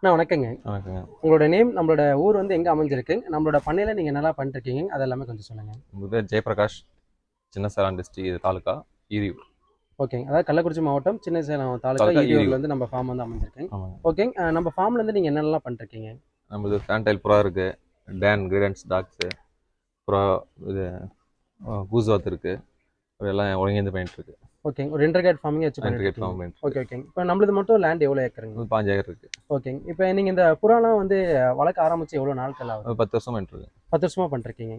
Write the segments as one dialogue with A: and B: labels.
A: அண்ணா வணக்கங்க.
B: வணக்கங்க.
A: உங்களோட நேம் நம்மளோட ஊர் வந்து எங்கே அமைஞ்சிருக்கு? நம்மளோட பண்ணையில் நீங்கள் நல்லா பண்ணிருக்கீங்க அது எல்லாமே கொஞ்சம் சொல்லுங்கள்
B: உங்கள் பேர் ஜெயபிரகாஷ். சின்ன சேலம் டிஸ்ட்ரிக் இது தாலுக்கா ஈரியூர்.
A: ஓகேங்க. அதாவது கள்ளக்குறிச்சி மாவட்டம் சின்ன சேலம் தாலுக்கா ஈரியூர்ல
B: ஈரியூர்.
A: வந்து நம்ம ஃபார்ம் வந்து அமைஞ்சிருக்குங்க ஓகேங்க. நம்ம ஃபார்ம்ல இருந்து நீங்கள் என்னென்னலாம் பண்ணிருக்கீங்க
B: நம்மளது ஃபேன்டைல் புறா இருக்குது டேன் கிரேடன்ஸ் டாக்ஸு புறா இது கூஸ்வாத் இருக்குது எல்லாம் ஒருங்கிருந்து பண்ணிட்டு இருக்கு
A: ஓகேங்க ஒரு இன்டர்கேட் ஃபார்மிங் வச்சு
B: கிரிக்கெட்
A: பண்ணிருக்கீங்க
B: ஃபார்ம் பண்ணிட்டு
A: ஓகே ஓகேங்க இப்போ நம்மளது மட்டும் லேண்ட் எவ்வளோ ஏக்கருங்க?
B: இருக்கு. பாஞ்சு ஏக்கர் இருக்குது
A: ஓகேங்க இப்போ நீங்கள் இந்த புறாலாம் வந்து வளர்க்க ஆரம்பிச்சு எவ்வளோ நாட்கள்
B: அது பத்து வருஷம் பண்ணிட்டு இருக்கு
A: பத்து வருஷமாக பண்ணிருக்கீங்க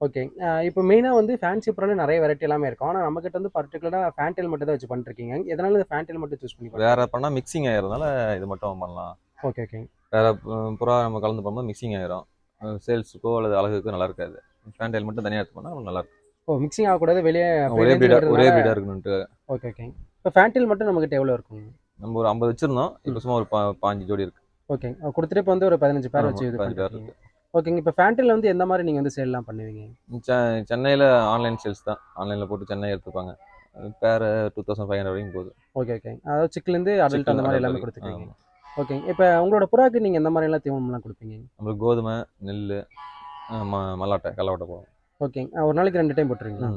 A: ஓகே இப்போ மெயினாக வந்து ஃபேன்சி புறால நிறைய வெரைட்டி எல்லாமே இருக்கும். ஆனால் நம்மக்கிட்ட வந்து பர்டிகுலராக ஃபேன்டெயில் மட்டும் தான் வச்சு பண்ணிருக்கீங்க எதனால இந்த ஃபேன்டெயில் மட்டும் சூஸ் பண்ணி
B: வேற பண்ணால் மிக்சிங் ஆகிறதுனால இது மட்டும் பண்ணலாம்.
A: ஓகே ஓகே
B: வேற புறா நம்ம கலந்து பண்ணும்போது மிக்சிங் ஆயிரும். சேல்ஸுக்கோ அல்லது அழகுக்கோ நல்லா இருக்காது. ஃபேன்டைல் மட்டும் தனியாக எடுத்து பண்ணால் நல்லா இருக்கும்.
A: ஓ மிக்சிங் ஆகக்கூடாது வெளியே
B: ஒரே பீடா ஒரே பீடா இருக்கணுன்ட்டு
A: ஓகே ஓகே இப்போ ஃபேன்டெயில் மட்டும் நம்மக்கிட்ட எவ்வளோ இருக்குங்க
B: நம்ம ஒரு ஐம்பது வச்சிருந்தோம் இப்போ சும்மா ஒரு பாஞ்சு ஜோடி இருக்கு.
A: ஓகே கொடுத்துட்டு இப்போ வந்து ஒரு பதினஞ்சு பேர் வச்சு இது பண்ணிருக்கீங்க. ஓகேங்க இப்போ ஃபேன்டெயில் வந்து எந்த மாதிரி நீங்கள் வந்து சேல்லாம் பண்ணுவீங்க?
B: சென்னையில் ஆன்லைன் சேல்ஸ் தான். ஆன்லைனில் போட்டு சென்னை எடுத்துப்பாங்க. பேர் டூ தௌசண்ட் ஃபைவ் ஹண்ட்ரட் வரைக்கும் போகுது.
A: ஓகே ஓகே அதாவது சிக்கிலேருந்து அடல்ட் அந்த மாதிரி எல்லாமே. கொடுத்துருக்கீங்க. ஓகேங்க இப்போ உங்களோட புறாக்கு நீங்கள் எந்த மாதிரிலாம் தீவனம்லாம் கொடுப்பீங்க?
B: நம்மளுக்கு கோதுமை நெல் ம மல்லாட்டை கல்லவட்டை போகும்
A: ஓகேங்க. ஒரு நாளைக்கு ரெண்டு டைம் போட்டுருவீங்களா?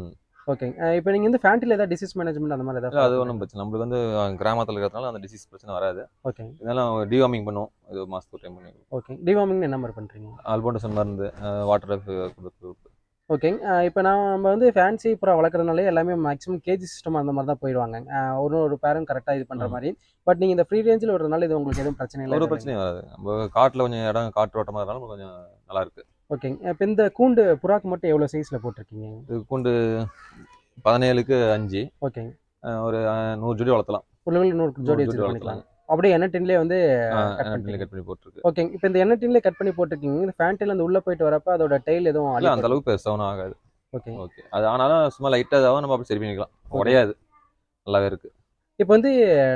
A: ஓகேங்க. இப்போ நீங்கள் வந்து ஃபேன்டில் ஏதாவது டிசீஸ் மேனேஜ்மெண்ட் அந்த மாதிரி ஏதாவது
B: அது ஒன்றும் பிரச்சனை. நம்மளுக்கு வந்து கிராமத்தில் இருக்கிறதுனால அந்த டிசீஸ் பிரச்சனை வராது.
A: ஓகே
B: இதெல்லாம் டிவார்மிங் பண்ணுவோம். இது மாதத்துக்கு டைம் பண்ணி
A: ஓகே டிவார்மிங் என்ன மாதிரி பண்ணுறீங்க
B: ஆல்போண்டசன் மருந்து வாட்டர் கொடுத்து
A: ஓகேங்க. இப்போ நான் நம்ம வந்து ஃபேன்சி புறா வளர்க்குறதுனாலே எல்லாமே மேக்ஸிமம் கேஜி சிஸ்டம் அந்த மாதிரி தான் போயிடுவாங்க. ஒரு ஒரு பேரும் கரெக்டாக இது பண்ணுற. மாதிரி. பட் நீங்கள் இந்த ஃப்ரீ ரேஞ்சில் விடுறதுனால இது உங்களுக்கு எதுவும் பிரச்சனை இல்லை
B: ஒரு பிரச்சனையும் வராது. நம்ம காட்டில் கொஞ்சம் இடம் காற்றோட்டமாக இருந்தாலும் கொஞ்சம் நல்லா இருக்கு.
A: ஓகேங்க. இப்போ இந்த கூண்டு புறாக்கு மட்டும் எவ்வளோ சைஸில் போட்டிருக்கீங்க?
B: இது கொண்டு பதினேழுக்கு அஞ்சு.
A: ஓகேங்க.
B: ஒரு நூறு ஜோடி வளர்த்தலாம்.
A: உள்ளவங்க நூறு ஜோடி பண்ணிக்கலாம். அப்படியே எண்ணெய் டின்லேயே வந்து cut பண்ணிட்டீங்க.
B: கட் பண்ணி போட்டிருக்கு.
A: ஓகேங்க. இப்போ இந்த எண்ணெய் டின்லேயே கட் பண்ணி போட்டிருக்கீங்க. இந்த ஃபேன்டில் அந்த உள்ளே போயிட்டு வரப்ப அதோட டெய்ல் எதுவும்
B: இல்லை அந்த அளவுக்கு பெருசாக ஒன்றும் ஆகாது.
A: ஓகே.
B: ஓகே. அது ஆனாலும் சும்மா லைட்டாக நம்ம அப்படி சரி பண்ணிக்கலாம். உடையாது. நல்லாவே இருக்கு.
A: இப்போ வந்து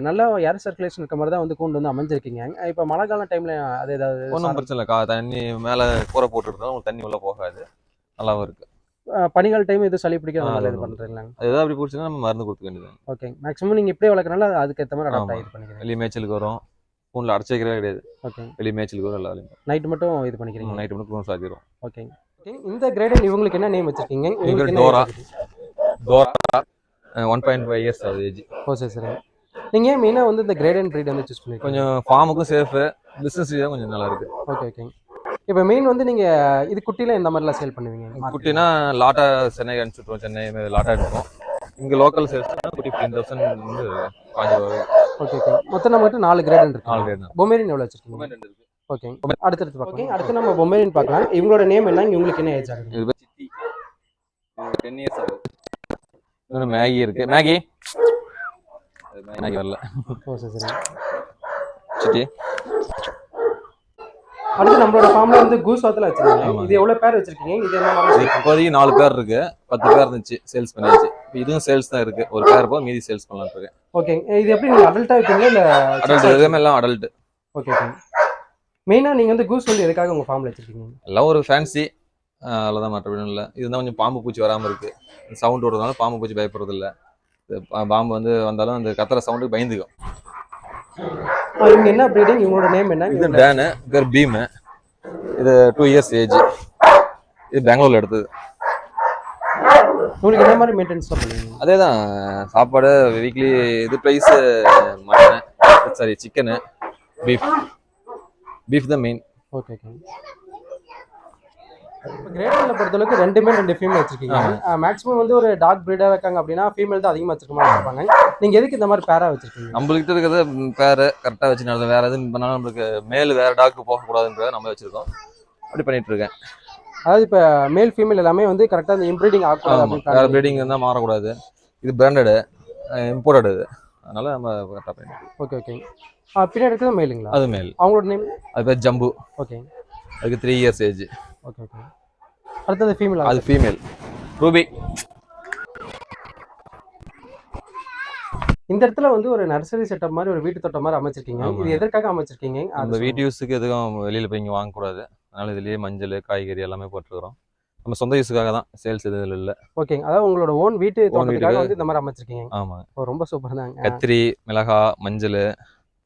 A: நல்லா ஏர் சர்க்குலேஷன் இருக்க மாதிரி தான் வந்து கூண்டு வந்து அமைஞ்சிருக்கீங்க. இப்போ மழை காலம் டைமில் அது ஏதாவது
B: ஒன்றும் பிரச்சனை இல்லை. கா தண்ணி மேலே கூரை போட்டுருந்தாலும் உங்களுக்கு தண்ணி உள்ள போகாது. நல்லாவும் இருக்கு.
A: பனிகால டைம் எதுவும் சளி
B: அது
A: இது
B: அது ஏதாவது அப்படி பிடிச்சுன்னா நம்ம மருந்து கொடுத்துக்க வேண்டியது
A: ஓகே மேக்ஸிமம் நீங்கள் இப்படியே வளர்க்குறனால அதுக்கேற்ற மாதிரி அடாப்ட். ஆகி இது பண்ணிக்கிறீங்க.
B: வெளியே மேய்ச்சலுக்கு வரும். ஃபோனில் அடைச்சி வைக்கிறதே கிடையாது.
A: ஓகே
B: வெளியே மேய்ச்சலுக்கு வரும் எல்லா
A: நைட்டு மட்டும் இது பண்ணிக்கிறீங்க
B: நைட்டு மட்டும் ரூம் சாத்திடுவோம்
A: ஓகே ஓகே இந்த கிரேடன் இவங்களுக்கு என்ன நேம் வச்சிருக்கீங்க?
B: Dora. Dora. One point five years ஆகுது ஏஜ்
A: ஓ சரி சரி. நீங்கள் மெயினாக வந்து இந்த கிரேடன் ப்ரீட் வந்து சூஸ் பண்ணிருக்கீங்க?
B: கொஞ்சம் ஃபார்முக்கும் சேஃபு பிஸ்னஸ் தான் கொஞ்சம் நல்லா இருக்கு.
A: ஓகே ஓகே இப்போ மெயின் வந்து நீங்கள் இது குட்டியில் இந்த மாதிரிலாம் சேல் பண்ணுவீங்க?
B: குட்டினா லாட்டா சென்னை அனுப்பிச்சுட்ருவோம் சென்னை லாட்டா எடுப்போம் இங்கே லோக்கல் சேல்ஸ் குட்டி ஃபிஃப்டீன் தௌசண்ட் வந்து பாஞ்சு
A: ஓகே ஓகே மொத்தம் நம்மகிட்ட நாலு கிரேடன் இருக்கு.
B: நாலு தான்.
A: பொமேரியன் எவ்வளோ வச்சிருக்கீங்க? ஓகே அடுத்தடுத்து பார்க்கலாம். ஓகே அடுத்து நம்ம பொமேரியன் பார்க்கலாம். இவங்களோட நேம் என்ன இவங்களுக்கு என்ன ஏஜ் ஆகுது?
B: டென் இயர்ஸ் ஆகுது. மேகி இருக்கு. மேகி? மேகி வரல. சித்தி
A: அடுத்து நம்மளோட ஃபார்ம்ல வந்து கூஸ் வாத்தில் வச்சிருக்கீங்க. இது எவ்வளோ பேர் வச்சிருக்கீங்க? இது என்ன
B: இப்போதைக்கு நாலு பேர் இருக்கு. பத்து பேர் இருந்துச்சு சேல்ஸ் பண்ணியாச்சு. இப்போ இதுவும் சேல்ஸ் தான் இருக்கு. ஒரு பேர் போக மீதி சேல்ஸ் பண்ணலாம்னு இருக்கேன்
A: ஓகே இது எப்படி நீங்கள் அடல்ட்டாக வைப்பீங்களா இல்லை
B: அடல்ட் எதுவுமே எல்லாம் அடல்ட்
A: ஓகே ஓகே மெயினாக நீங்கள் வந்து கூஸ் வந்து எதுக்காக உங்கள் ஃபார்மில் வச்சிருக்கீங்க?
B: எல்லாம் ஒரு ஃபேன்சி அவ்வளோதான் மற்றபடி இல்லை. இதுதான் கொஞ்சம் பாம்பு பூச்சி வராமல் இருக்கு. சவுண்ட் விடுறதுனால பாம்பு பூச்சி பயப்படுறது இல்லை இது பா- பாம்பு வந்து வந்தாலும் அந்த கத்துற சவுண்டுக்கு பயந்துக்கும்.
A: இவங்க என்ன ப்ரீடிங் இவங்களோட நேம் என்ன?
B: இது டேனு பேர் பீமு இது டூ இயர்ஸ் ஏஜ் இது பெங்களூர்ல எடுத்தது.
A: உங்களுக்கு என்ன மாதிரி மெயின்டெனன்ஸ்லாம் பண்ணுவீங்க?
B: அதே தான் சாப்பாடு வீக்லி இது price mutton sorry chicken beef beef தான் மெயின்
A: ஓகே ஓகே கிரேட்டரில் பொறுத்தளவுக்கு ரெண்டுமே ரெண்டு ஃபீமேல் வச்சிருக்கீங்க. மேக்ஸிமம் வந்து ஒரு டாக் ப்ரீடாக வைக்காங்க அப்படின்னா ஃபீமேல் தான் அதிகமாக வச்சிருக்க மாதிரி இருப்பாங்க நீங்கள் எதுக்கு இந்த மாதிரி பேராக வச்சிருக்கீங்க?
B: நம்மளுக்கிட்ட இருக்கிறது பேர் கரெக்டாக வச்சு நடந்தது வேற எதுவும் பண்ணாலும் நம்மளுக்கு மேல் வேற டாக்கு போகக்கூடாதுன்றத நம்ம வச்சிருக்கோம். அப்படி பண்ணிட்டு இருக்கேன்.
A: அதாவது இப்போ மேல் ஃபீமேல் எல்லாமே வந்து கரெக்டாக அந்த இம்ப்ரீடிங் ஆகக்கூடாது
B: வேற ப்ரீடிங் இருந்தால் மாறக்கூடாது. இது பிராண்டடு இம்போர்ட்டட் இது. அதனால நம்ம கரெக்டாக பண்ணிட்டு
A: ஓகே ஓகே பின்னாடி இருக்கிறது மேலுங்களா
B: அது மேல்
A: அவங்களோட நேம்
B: அது பேர் ஜம்பு.
A: ஓகே
B: அதுக்கு three years age
A: okay okay அடுத்தது ஃபீமேல்
B: அது ஃபீமேல் ரூபி
A: இந்த இடத்துல வந்து ஒரு நர்சரி செட்டப் மாதிரி ஒரு வீட்டு தோட்டம் மாதிரி அமைச்சிருக்கீங்க. இது எதற்காக அமைச்சிருக்கீங்க? சொல்லுங்க.
B: வீட்டு யூஸுக்கு எதுவும் வெளியில் போய் இங்கே வாங்கக்கூடாது. அதனால இதுலேயே மஞ்சள் காய்கறி எல்லாமே போட்டுருக்குறோம். நம்ம சொந்த யூஸுக்காக தான். சேல்ஸ் எதுவும் இல்லை.
A: ஓகேங்க அதாவது உங்களோட ஓன் வீட்டு தோட்டத்துக்காக. வந்து இந்த மாதிரி அமைச்சிருக்கீங்க.
B: ஆமாம்
A: ரொம்ப சூப்பர் தாங்க.
B: கத்திரி மிளகா மஞ்சள்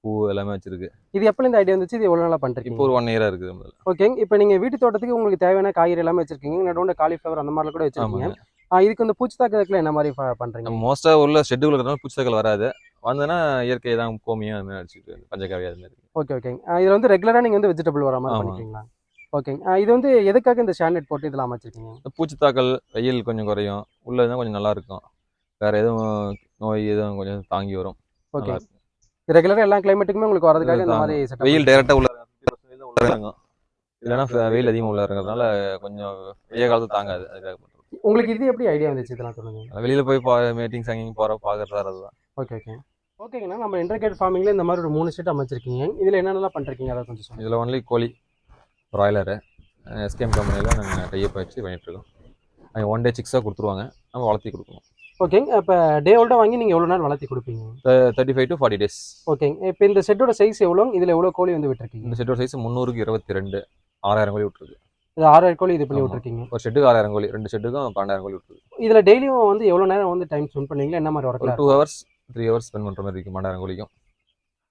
B: பூ எல்லாமே வச்சிருக்கு.
A: இது எப்பல இந்த ஐடியா வந்துச்சு? இது எவ்வளவு நாளா
B: இப்போ
A: பண்றீங்க
B: ஒரு ஒன் இயரா இருக்குது நம்மளுக்கு.
A: ஓகே இப்போ நீங்க வீட்டு தோட்டத்துக்கு உங்களுக்கு தேவையான காய்கறி எல்லாமே வச்சிருக்கீங்க. நடுவுல காலிஃப்ளவர் அந்த மாதிரிலாம் கூட வச்சிருக்கீங்க. இதுக்கு இந்த பூச்சி தாக்குறதுக்குலாம் என்ன மாதிரி ப- பண்றீங்க?
B: நம்ம மோஸ்டா உள்ள ஷெட்டுக்குள்ள இருக்கிறனால பூச்சித்தக்கல் வராது. வந்ததுன்னா இயற்கை தான் கோமியம் அது மாதிரி அடிச்சுட்டு பஞ்சகாவி அது மாதிரி.
A: ஓகே ஓகே இதுல வந்து ரெகுலரா நீங்க வந்து வெஜிடபிள் வர மாதிரி. பண்ணிக்கிறீங்களா ஓகே இது வந்து எதுக்காக இந்த ஸ்டாண்டர்ட் போட்டு இதெல்லாம் அமைச்சிருக்கீங்க?
B: இந்த பூச்சித்தாக்கல் வெயில் கொஞ்சம் குறையும். உள்ள இருந்தால் கொஞ்சம் நல்லா இருக்கும். வேற எதுவும் நோய் எதுவும் கொஞ்சம் தாங்கி வரும்.
A: ஓகே
B: நல்லா இருக்கும்.
A: ரெகுலரா எல்லா கிளைமேட்டுக்குமே உங்களுக்கு வரதுக்காக இந்த. மாதிரி செட்டப்
B: வெயில் டைரக்டா உள்ள உள்ள இறங்கும் இல்லைன்னா வெயில் அதிகமாக உள்ள இறங்குறதுனால கொஞ்சம் வெய்ய காலத்து தாங்காது. அதுக்காக.
A: உங்களுக்கு இது எப்படி ஐடியா வந்துச்சு இதெல்லாம் சொல்லுங்க.
B: வெளியில போய் பா மீட்டிங்ஸ் அங்கேயும் போகிற பார்க்கறதா அதுதான்.
A: ஓகே ஓகே ஓகேங்கண்ணா நம்ம இன்டர்கேட் ஃபார்மிங்ல இந்த மாதிரி ஒரு மூணு செட் அமைச்சிருக்கீங்க. இதுல என்னென்னலாம் பண்றீங்க? அதை கொஞ்சம் சொல்லுங்க.
B: இதில் ஒன்லி கோழி ப்ராய்லரு எஸ்கேம் கம்பெனியில் நாங்கள் டைப் வச்சு பண்ணிகிட்ருக்கோம் அவங்க ஒன் டே சிக்ஸாக கொடுத்துருவாங்க. நம்ம வளர்த்தி கொடுக்கணும்.
A: ஓகே இப்போ டே ஓல்டா வாங்கி நீங்க எவ்வளவு நாள் வளர்த்தி கொடுப்பீங்க?
B: Thirty five to forty days
A: okay இப்போ இந்த செட்டோட சைஸ் எவ்வளோ இதுல எவ்வளவு கோழி வந்து விட்டுருக்கீங்க?
B: இந்த செட்டோட சைஸ் முந்நூறுக்கு இருபத்தி ரெண்டு ஆறாயிரம் கோழி விட்டுருக்கு.
A: இது ஆறாயிரம் கோழி இது பண்ணி. விட்டுருக்கீங்க.
B: ஒரு ஷெட்டுக்கு ஆறாயிரம் கோழி ரெண்டு ஷெட்டுக்கும் பன்னெண்டாயிரம் கோழி விட்டுருக்கு.
A: இதுல டெய்லியும் வந்து எவ்வளவு நேரம் வந்து டைம் ஸ்பெண்ட் பண்ணுவீங்களா? என்ன மாதிரி
B: ஒரு
A: ஒர்க்ல
B: two hours three hours spend பண்ணுற மாதிரி இருக்கும் பன்னெண்டாயிரம் கோழிக்கும்.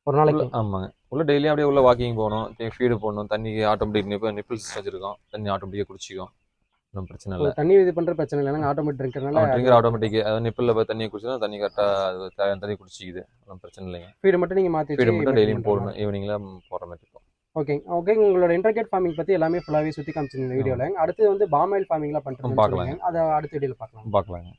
A: ஒரு நாளைக்கு?
B: ஆமாங்க. உள்ள டெய்லியும் அப்படியே உள்ள வாக்கிங் போகணும் ஃபீடு போடணும் தண்ணிக்கு ஆட்டோமேட்டிக் நிப்பு நிப்பிள் சிஸ்டம் வச்சிருக்கோம் தண்ணி ஆட்டோமேட்டிக்காக குடிச்சிக்கும் ஒன்றும் பிரச்சனை இல்லை.
A: தண்ணி இது பண்ற பிரச்சனை இல்லை. ஆட்டோமேட்டிக் ட்ரிங்க்னால
B: ட்ரிங்கர் ஆட்டோமேட்டிக் அதாவது நிப்பிளில் போய் தண்ணியை குடிச்சா தண்ணி கரெக்டாக தேவையான தண்ணி குடிச்சிக்குது. ஒன்றும் பிரச்சனை இல்லைங்க.
A: ஃபீடு மட்டும் நீங்க மாத்தி
B: ஃபீடு மட்டும் டெய்லியும் போடணும். ஈவினிங்கில் போடுற மாதிரி இருக்கும்.
A: ஓகே ஓகே உங்களோட இன்டர்கேட் ஃபார்மிங் பத்தி எல்லாமே ஃபுல்லாவே சுத்தி காமிச்சிருந்த வீடியோல அடுத்து வந்து பாமாயில் ஃபார்மிங்லாம்
B: பார்க்கலாங்க.
A: பண்றீங்க அதை அடுத்த வீடியோல பார்க்கலாம்.
B: பார்க்கலாங்க.